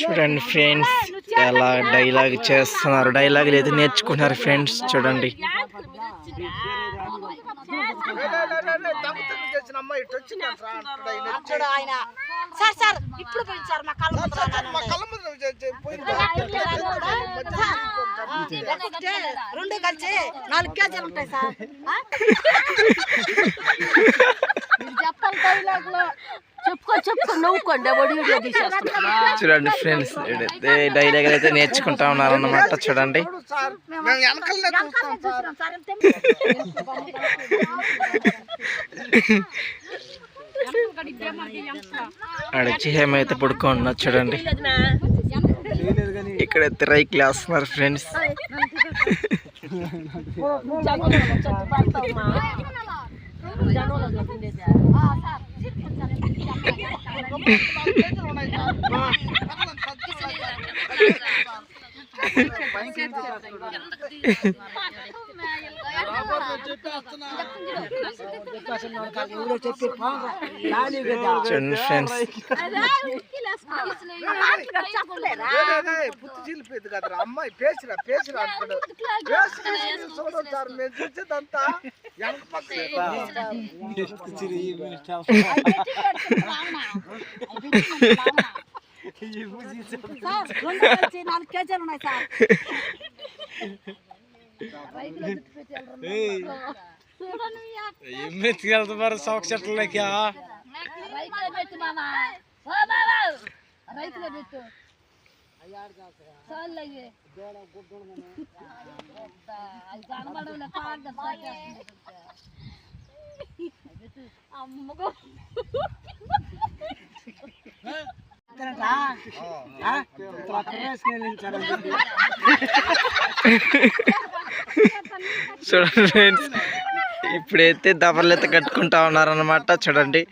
చూడండి ఫ్రెండ్స్ ఎలా డైలాగ్ చేస్తున్నారు. డైలాగ్ లేదు నేర్చుకున్నారు ఫ్రెండ్స్ చూడండి. అక్కడ ఆయన సార్ సార్ ఇప్పుడు పోయింది సార్ మా కళ్ళ ముందర లేకుంటే రెండు కలిసి నాలుగు కేజీలు ఉంటాయి సార్. చూడండి ఫ్రెండ్స్ డైలాగ్ అయితే నేర్చుకుంటా ఉన్నారు అన్నమాట చూడండి వెనకాల చూసినాం సార్. ఎంత ఆడ చిహేమ అయితే పడుకోన్నారు చూడండి. ఇక్కడ చెప్పి వేస్తున్నారు ఫ్రెండ్స్ ఫ్రెండ్స్ పుత్తిల్లిపోయింది కదరా. అమ్మాయి పేసిరా పేసిరా అంటాడు. చూడండి సార్ మేము చూసేదంతా వెనక పక్క నాలుగు కేజీలు ఉన్నాయి సార్. పెట్టు అమ్మగో చూడండి ఫ్రెండ్స్ ఇప్పుడైతే దబర్లైతే కట్టుకుంటా ఉన్నారన్నమాట. చూడండి.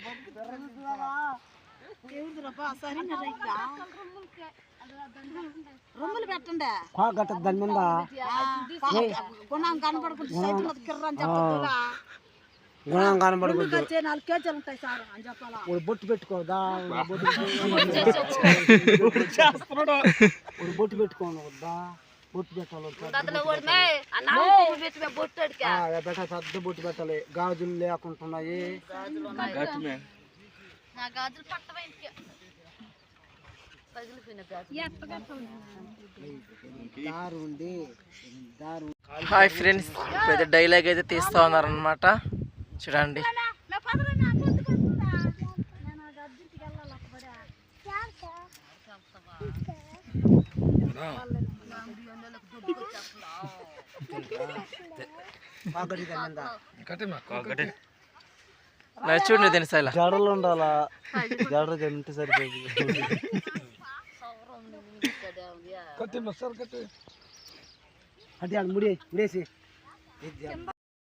రొమ్ములు పెట్టండి? దాని మీద గుణం కనపడకుండా సైకిల్ కిర్ర అని చెప్పొద్దుగా గుణం కనబడదు రెండు కలిసి నాలుగు కేజీలు ఉంటాయి సార్ అని చెప్పాలా. ఒక బొట్టు పెట్టుకోదా బొట్టు ఒక బొట్టు పెట్టుకోను వద్దా బొట్టు పెట్టాలి బొట్టు పెట్టాలి. గాజులు లేకుంటున్నాయి. నా గాజులు దారు హాయ్ ఫ్రెండ్స్ ఇప్పుడైతే డైలాగ్ అయితే తీస్తా ఉన్నారన్నమాట. చూడండి. ఆగడి దాని మీద నా చూడండి దీని శైల. జడలు ఉండాలా? జడ తింటే సరిపోయింది అంటే అది ముడి ముడేసి.